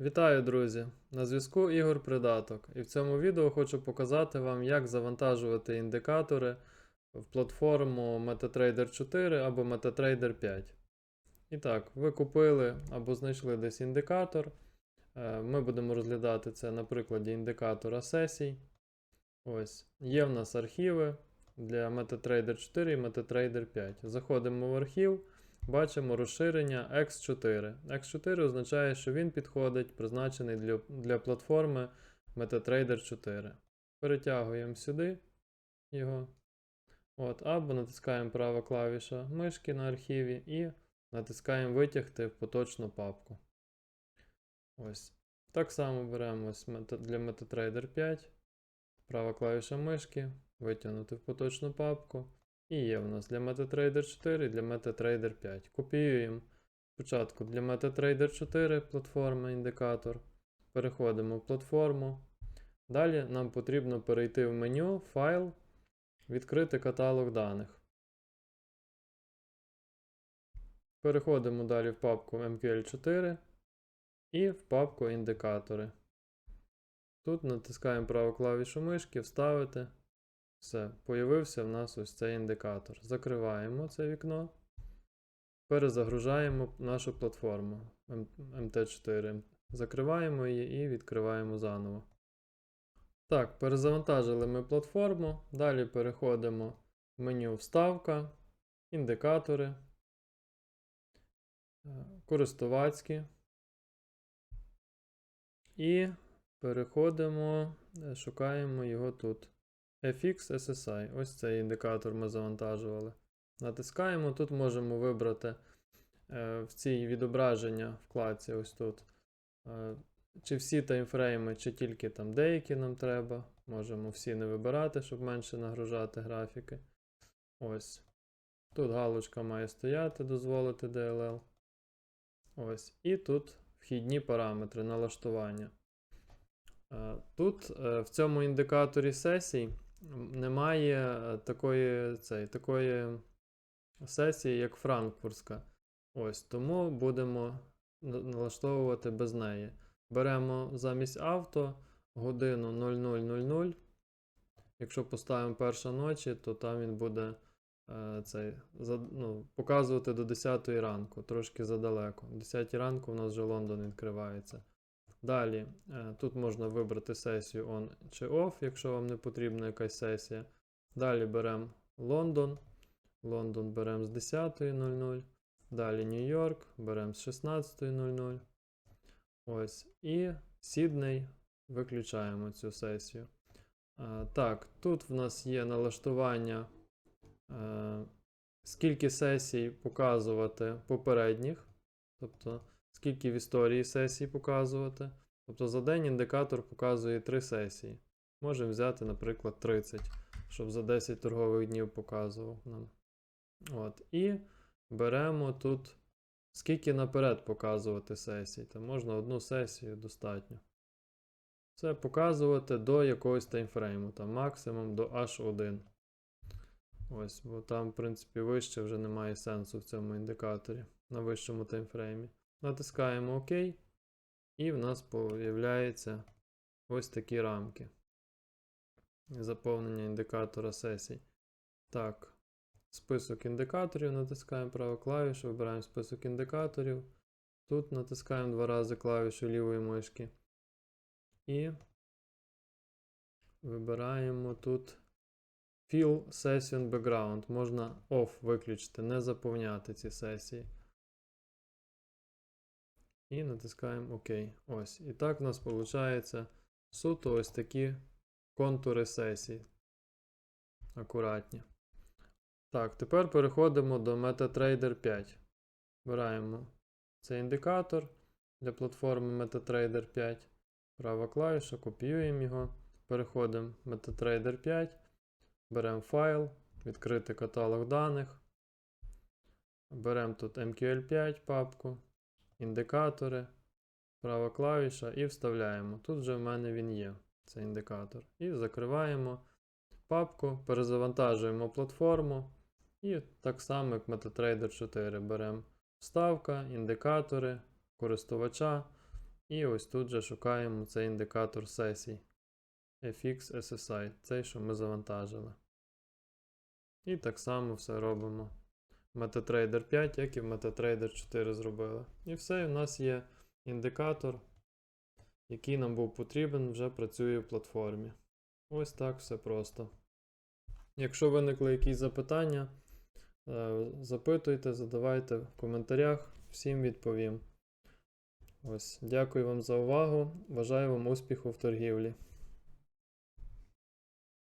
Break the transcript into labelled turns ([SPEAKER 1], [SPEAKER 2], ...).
[SPEAKER 1] Вітаю, друзі! На зв'язку Ігор Придаток, і в цьому відео хочу показати вам, як завантажувати індикатори в платформу MetaTrader 4 або MetaTrader 5. І так, ви купили або знайшли десь індикатор. Е, Ми будемо розглядати це на прикладі індикатора сесій. Ось, є в нас архіви для MetaTrader 4 і MetaTrader 5. Заходимо в архів. Бачимо розширення X4. X4 означає, що він підходить, призначений для, для платформи MetaTrader 4. Перетягуємо сюди його. От, або натискаємо права клавіша мишки на архіві і натискаємо витягти в поточну папку. Ось. Так само беремо для MetaTrader 5. Права клавіша мишки, витягнути в поточну папку. І є в нас для MetaTrader 4 і для MetaTrader 5. Копіюємо спочатку для MetaTrader 4 платформа індикатор. Переходимо в платформу. Далі нам потрібно перейти в меню, файл, відкрити каталог даних. Переходимо далі в папку MQL4 і в папку індикатори. Тут натискаємо праву клавішу мишки, вставити. Все, появився в нас ось цей індикатор. Закриваємо це вікно. Перезагружаємо нашу платформу М- MT4. Закриваємо її і відкриваємо заново. Так, перезавантажили ми платформу. Далі переходимо в меню Вставка, індикатори, е, користувацькі. І переходимо, е, шукаємо його тут. FX SSI. Ось цей індикатор ми завантажували. Натискаємо. Тут можемо вибрати е, в цій відображення вкладці ось тут. е, чи всі таймфрейми, чи тільки там деякі нам треба. Можемо всі не вибирати, щоб менше нагружати графіки. Ось. Тут галочка має стояти, дозволити DLL. Ось. І тут вхідні параметри налаштування. Е, Тут в цьому індикаторі сесій немає е, такої, цей, такої сесії, як франкфуртська. Ось, тому будемо налаштовувати без неї. Беремо замість авто годину 0000. Якщо поставимо перша ночі, то там він буде е, цей, за, ну, показувати до 10 ранку, трошки задалеко. О 10 ранку у нас вже Лондон відкривається. Далі, е, тут можна вибрати сесію on чи off, якщо вам не потрібна якась сесія. Далі беремо Лондон. Лондон беремо з 10.00. Далі Нью-Йорк беремо з 16.00. Ось. І Сідней виключаємо цю сесію. Е, Так, тут в нас є налаштування, е, скільки сесій показувати попередніх. Тобто скільки в історії сесій показувати. Тобто за день індикатор показує 3 сесії. Можемо взяти, наприклад, 30, щоб за 10 торгових днів показував нам. От. І беремо тут, скільки наперед показувати сесій. Та можна одну сесію достатньо. Це показувати до якогось таймфрейму, там максимум до H1. Ось, бо там, в принципі, вище вже немає сенсу в цьому індикаторі на вищому таймфреймі. Натискаємо ОК, і в нас появляються ось такі рамки. Заповнення індикатора сесій. Так, список індикаторів, натискаємо праву клавішу, вибираємо список індикаторів. Тут натискаємо два рази клавішу лівої мишки. І вибираємо тут Fill Session Background. Можна off виключити, не заповняти ці сесії. І натискаємо ОК. Ось. І так у нас виходить суто ось такі контури сесій. Акуратні. Так, тепер переходимо до MetaTrader 5. Вибираємо цей індикатор для платформи MetaTrader 5. Права клавіша, копіюємо його. Переходимо в MetaTrader 5. Беремо файл, відкрити каталог даних. Беремо тут MQL5 папку індикатори, права клавіша і вставляємо. Тут вже в мене він є, цей індикатор. І закриваємо папку, перезавантажуємо платформу. І так само, як MetaTrader 4, беремо вставка, індикатори, користувача. І ось тут же шукаємо цей індикатор сесій. FX SSI, цей, що ми завантажили. І так само все робимо. MetaTrader 5, як і в MetaTrader 4 зробили. І все, і в нас є індикатор, який нам був потрібен, вже працює в платформі. Ось так все просто. Якщо виникли якісь запитання, е, запитуйте, задавайте в коментарях, всім відповім. Ось, дякую вам за увагу. Бажаю вам успіху в торгівлі.